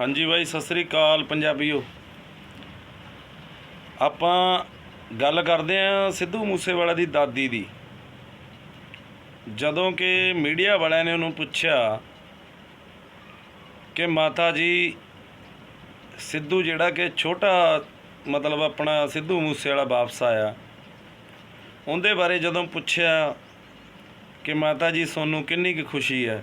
ਹਾਂਜੀ ਬਾਈ, ਸਤਿ ਸ੍ਰੀ ਅਕਾਲ ਪੰਜਾਬੀਓ। ਆਪਾਂ ਗੱਲ ਕਰਦੇ ਆਂ ਸਿੱਧੂ ਮੂਸੇਵਾਲਾ ਦੀ ਦਾਦੀ ਦੀ। ਜਦੋਂ ਕਿ ਮੀਡੀਆ ਵਾਲਿਆਂ ਨੇ ਉਹਨੂੰ ਪੁੱਛਿਆ ਕਿ ਮਾਤਾ ਜੀ, ਸਿੱਧੂ ਜਿਹੜਾ ਕਿ ਛੋਟਾ ਮਤਲਬ ਆਪਣਾ ਸਿੱਧੂ ਮੂਸੇਵਾਲਾ ਵਾਪਸ ਆਇਆ। ਉਹਦੇ ਬਾਰੇ ਜਦੋਂ ਪੁੱਛਿਆ ਕਿ ਮਾਤਾ ਜੀ, ਤੁਹਾਨੂੰ ਕਿੰਨੀ ਕੁ ਖੁਸ਼ੀ ਹੈ?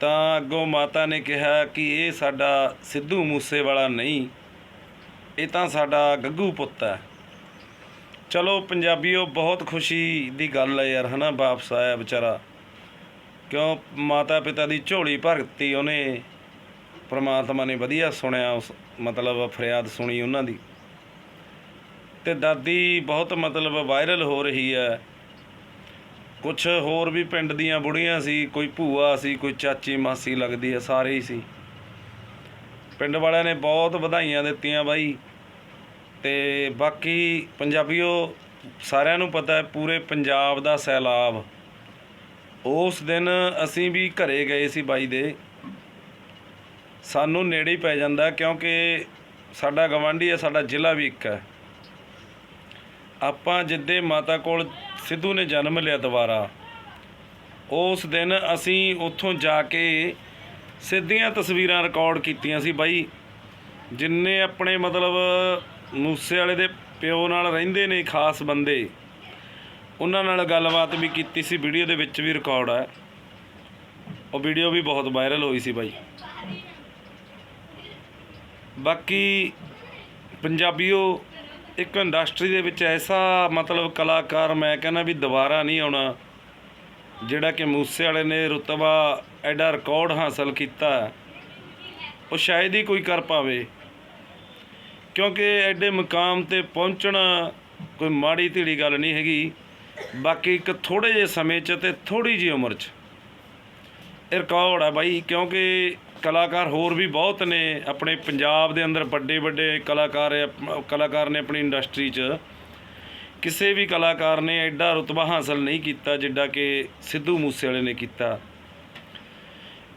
ਤਾਂ ਅੱਗੋਂ ਮਾਤਾ ਨੇ ਕਿਹਾ ਕਿ ਇਹ ਸਾਡਾ ਸਿੱਧੂ ਮੂਸੇਵਾਲਾ ਨਹੀਂ, ਇਹ ਤਾਂ ਸਾਡਾ ਗੱਗੂ ਪੁੱਤ ਹੈ। ਚਲੋ ਪੰਜਾਬੀਓ, ਬਹੁਤ ਖੁਸ਼ੀ ਦੀ ਗੱਲ ਹੈ ਯਾਰ, ਹਨਾ ਵਾਪਸ ਆਇਆ ਵਿਚਾਰਾ। ਕਿਉਂ ਮਾਤਾ ਪਿਤਾ ਦੀ ਝੋਲੀ ਭਰਤੀ ਉਹਨੇ, ਪ੍ਰਮਾਤਮਾ ਨੇ ਵਧੀਆ ਸੁਣਿਆ, ਉਸ ਮਤਲਬ ਫਰਿਆਦ ਸੁਣੀ ਉਹਨਾਂ ਦੀ। ਤੇ ਦਾਦੀ, ਬਹੁਤ ਮਤਲਬ ਵਾਇਰਲ ਹੋ ਰਹੀ ਹੈ। ਕੁਝ ਹੋਰ ਵੀ ਪਿੰਡ ਦੀਆਂ ਬੁੜੀਆਂ ਸੀ, ਕੋਈ ਭੂਆ ਸੀ, ਕੋਈ ਚਾਚੀ ਮਾਸੀ ਲੱਗਦੀ ਹੈ ਸਾਰੇ ਹੀ ਸੀ। ਪਿੰਡ ਵਾਲਿਆਂ ਨੇ ਬਹੁਤ ਵਧਾਈਆਂ ਦਿੱਤੀਆਂ ਬਾਈ। ਤੇ ਬਾਕੀ ਪੰਜਾਬੀਓ, ਸਾਰਿਆਂ ਨੂੰ ਪਤਾ ਹੈ, ਪੂਰੇ ਪੰਜਾਬ ਦਾ ਸੈਲਾਬ। ਉਸ ਦਿਨ ਅਸੀਂ ਵੀ ਘਰੇ ਗਏ ਸੀ ਬਾਈ ਦੇ। ਸਾਨੂੰ ਨੇੜੇ ਹੀ ਪੈ ਜਾਂਦਾ, ਕਿਉਂਕਿ ਸਾਡਾ ਗਵਾਂਢੀ ਹੈ ਸਾਡਾ ਜ਼ਿਲ੍ਹਾ ਵੀ ਇੱਕ ਹੈ। ਆਪਾਂ ਜਿੱਦੇ ਮਾਤਾ ਕੋਲ ਸਿੱਧੂ ਨੇ ਜਨਮ ਲਿਆ ਦੁਬਾਰਾ। ਉਸ ਦਿਨ ਅਸੀਂ ਉੱਥੋਂ ਜਾ ਕੇ ਸਿੱਧੀਆਂ ਤਸਵੀਰਾਂ ਰਿਕਾਰਡ ਕੀਤੀਆਂ ਸੀ ਬਾਈ। ਜਿੰਨੇ ਆਪਣੇ ਮਤਲਬ ਮੂਸੇ ਵਾਲੇ ਦੇ ਪਿਓ ਨਾਲ ਰਹਿੰਦੇ ਨੇ ਖਾਸ ਬੰਦੇ, ਉਹਨਾਂ ਨਾਲ ਗੱਲਬਾਤ ਵੀ ਕੀਤੀ ਸੀ, ਵੀਡੀਓ ਦੇ ਵਿੱਚ ਵੀ ਰਿਕਾਰਡ ਹੈ। ਉਹ ਵੀਡੀਓ ਵੀ ਬਹੁਤ ਵਾਇਰਲ ਹੋਈ ਸੀ ਬਾਈ। ਬਾਕੀ ਪੰਜਾਬੀਓ ਇੱਕ ਇੰਡਸਟਰੀ ਦੇ ਵਿੱਚ ਐਸਾ ਮਤਲਬ ਕਲਾਕਾਰ ਮੈਂ ਕਹਿੰਦਾ ਵੀ ਦੁਬਾਰਾ ਨਹੀਂ ਆਉਣਾ, ਜਿਹੜਾ ਕਿ ਮੂਸੇ ਵਾਲੇ ਨੇ ਰੁਤਬਾ ਐਡਾ ਰਿਕਾਰਡ ਹਾਸਲ ਕੀਤਾ ਉਹ ਸ਼ਾਇਦ ਹੀ ਕੋਈ ਕਰ ਪਾਵੇ। ਕਿਉਂਕਿ ਐਡੇ ਮੁਕਾਮ ਤੇ ਪਹੁੰਚਣਾ ਕੋਈ ਮਾੜੀ ਧੀੜੀ ਗੱਲ ਨਹੀਂ ਹੈਗੀ। ਬਾਕੀ ਇੱਕ ਥੋੜੇ ਜਿਹੇ ਸਮੇਂ 'ਚ ਤੇ ਥੋੜੀ ਜਿਹੀ ਉਮਰ 'ਚ। ਇਹ ਰਿਕਾਰਡ ਹੈ ਬਾਈ, ਕਿਉਂਕਿ ਕਲਾਕਾਰ ਹੋਰ ਵੀ ਬਹੁਤ ਨੇ ਆਪਣੇ ਪੰਜਾਬ ਦੇ ਅੰਦਰ ਵੱਡੇ ਵੱਡੇ ਕਲਾਕਾਰ ਕਲਾਕਾਰ ਨੇ ਆਪਣੀ ਇੰਡਸਟਰੀ 'ਚ। ਕਿਸੇ ਵੀ ਕਲਾਕਾਰ ਨੇ ਐਡਾ ਰੁਤਬਾ ਹਾਸਲ ਨਹੀਂ ਕੀਤਾ ਜਿੱਡਾ ਕਿ ਸਿੱਧੂ ਮੂਸੇਵਾਲੇ ਨੇ ਕੀਤਾ।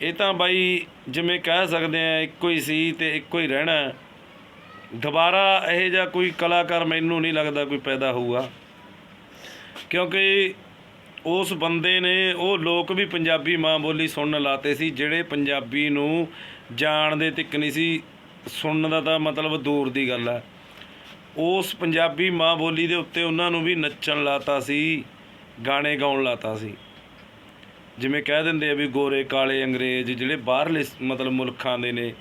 ਇਹ ਤਾਂ ਬਾਈ ਜਿਵੇਂ ਕਹਿ ਸਕਦੇ ਆ ਇੱਕੋ ਹੀ ਸੀ ਤੇ ਇੱਕੋ ਹੀ ਰਹਿਣਾ। ਦੁਬਾਰਾ ਇਹ ਜਿਹਾ ਕੋਈ ਕਲਾਕਾਰ ਮੈਨੂੰ ਨਹੀਂ ਲੱਗਦਾ ਕੋਈ ਪੈਦਾ ਹੋਊਗਾ। ਕਿਉਂਕਿ ਉਸ ਬੰਦੇ ਨੇ ਉਹ ਲੋਕ ਵੀ ਪੰਜਾਬੀ ਮਾਂ ਬੋਲੀ ਸੁਣਨ ਲਾਤੇ ਸੀ, ਜਿਹੜੇ ਪੰਜਾਬੀ ਨੂੰ ਜਾਣਦੇ ਤੱਕ ਨਹੀਂ ਸੀ, ਸੁਣਨ ਦਾ ਤਾਂ ਮਤਲਬ ਦੂਰ ਦੀ ਗੱਲ ਹੈ ਉਸ ਪੰਜਾਬੀ ਮਾਂ ਬੋਲੀ ਦੇ ਉੱਤੇ ਉਹਨਾਂ ਨੂੰ ਵੀ ਨੱਚਣ ਲਾਤਾ ਸੀ, ਗਾਣੇ ਗਾਉਣ ਲਾਤਾ ਸੀ। ਜਿਵੇਂ ਕਹਿ ਦਿੰਦੇ ਆ ਵੀ ਗੋਰੇ ਕਾਲੇ ਅੰਗਰੇਜ਼, ਜਿਹੜੇ ਬਾਹਰਲੇ ਮਤਲਬ ਮੁਲਕਾਂ ਦੇ ਨੇ,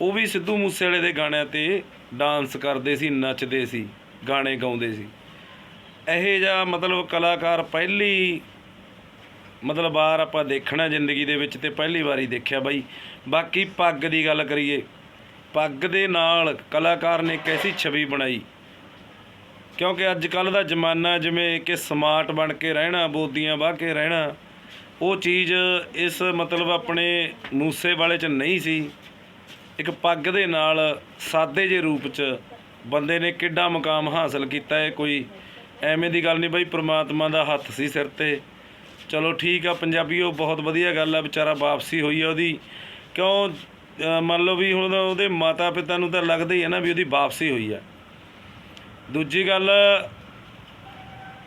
ਉਹ ਵੀ ਸਿੱਧੂ ਮੂਸੇਵਾਲੇ ਦੇ ਗਾਣਿਆਂ ਤੇ ਡਾਂਸ ਕਰਦੇ ਸੀ, ਨੱਚਦੇ ਸੀ, ਗਾਣੇ ਗਾਉਂਦੇ ਸੀ। ਇਹੋ ਜਿਹਾ ਮਤਲਬ ਕਲਾਕਾਰ ਪਹਿਲੀ ਮਤਲਬ ਵਾਰ ਆਪਾਂ ਦੇਖਣਾ ਜ਼ਿੰਦਗੀ ਦੇ ਵਿੱਚ ਤੇ ਪਹਿਲੀ ਵਾਰੀ ਦੇਖਿਆ ਬਾਈ। ਬਾਕੀ ਪੱਗ ਦੀ ਗੱਲ ਕਰੀਏ, ਪੱਗ ਦੇ ਨਾਲ ਕਲਾਕਾਰ ਨੇ ਕੈਸੀ ਛਵੀ ਬਣਾਈ। ਕਿਉਂਕਿ ਅੱਜ ਕੱਲ ਦਾ ਜ਼ਮਾਨਾ ਜਿਵੇਂ ਕਿ ਸਮਾਰਟ ਬਣ ਕੇ ਰਹਿਣਾ, ਬੋਦੀਆਂ ਵਾਹ ਕੇ ਰਹਿਣਾ, ਉਹ ਚੀਜ਼ ਇਸ ਮਤਲਬ ਆਪਣੇ ਮੂਸੇ ਵਾਲੇ ਚ ਨਹੀਂ ਸੀ। ਇੱਕ ਪੱਗ ਦੇ ਨਾਲ ਸਾਦੇ ਜੇ ਰੂਪ ਚ ਬੰਦੇ ਨੇ ਕਿੱਡਾ ਮੁਕਾਮ ਹਾਸਲ ਕੀਤਾ ਹੈ ਕੋਈ ਐਵੇਂ ਦੀ ਗੱਲ ਨਹੀਂ ਬਈ, ਪ੍ਰਮਾਤਮਾ ਦਾ ਹੱਥ ਸੀ ਸਿਰ ਤੇ। ਚਲੋ ਠੀਕ ਆ ਪੰਜਾਬੀਓ ਬਹੁਤ ਵਧੀਆ ਗੱਲ ਆ, ਵਿਚਾਰਾ ਵਾਪਸੀ ਹੋਈ ਆ ਉਹਦੀ। ਕਿਉਂ ਮੰਨ ਲਓ ਵੀ ਹੁਣ ਉਹਦੇ ਮਾਤਾ ਪਿਤਾ ਨੂੰ ਤਾਂ ਲੱਗਦਾ ਹੀ ਹੈ ਨਾ ਵੀ ਉਹਦੀ ਵਾਪਸੀ ਹੋਈ ਆ। ਦੂਜੀ ਗੱਲ,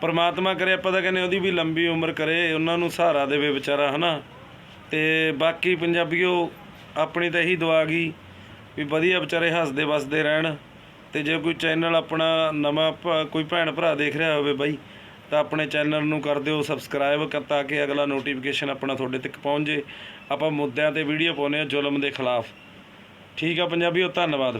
ਪਰਮਾਤਮਾ ਕਰੇ, ਆਪਾਂ ਤਾਂ ਕਹਿੰਦੇ ਉਹਦੀ ਵੀ ਲੰਬੀ ਉਮਰ ਕਰੇ, ਉਹਨਾਂ ਨੂੰ ਸਹਾਰਾ ਦੇਵੇ ਵਿਚਾਰਾ, ਹਨਾ। ਤੇ ਬਾਕੀ ਪੰਜਾਬੀਓ, ਆਪਣੀ ਤਾਂ ਇਹੀ ਦੁਆ ਗਈ ਵੀ ਵਧੀਆ ਵਿਚਾਰੇ ਹੱਸਦੇ ਵਸਦੇ ਰਹਿਣ। ਅਤੇ ਜੇ ਕੋਈ ਚੈਨਲ ਆਪਣਾ ਨਵਾਂ ਭ- ਕੋਈ ਭੈਣ ਭਰਾ ਦੇਖ ਰਿਹਾ ਹੋਵੇ ਬਾਈ, ਤਾਂ ਆਪਣੇ ਚੈਨਲ ਨੂੰ ਕਰ ਦਿਓ ਸਬਸਕ੍ਰਾਈਬ ਕਰ ਤਾਂ ਕਿ ਅਗਲਾ ਨੋਟੀਫਿਕੇਸ਼ਨ ਆਪਣਾ ਤੁਹਾਡੇ ਤੱਕ ਪਹੁੰਚ। ਜੇ ਆਪਾਂ ਮੁੱਦਿਆਂ ਤੇ ਵੀਡੀਓ ਪਾਉਂਦੇ ਹਾਂ ਜ਼ੁਲਮ ਦੇ ਖਿਲਾਫ। ਠੀਕ ਆ ਪੰਜਾਬੀਓ, ਧੰਨਵਾਦ।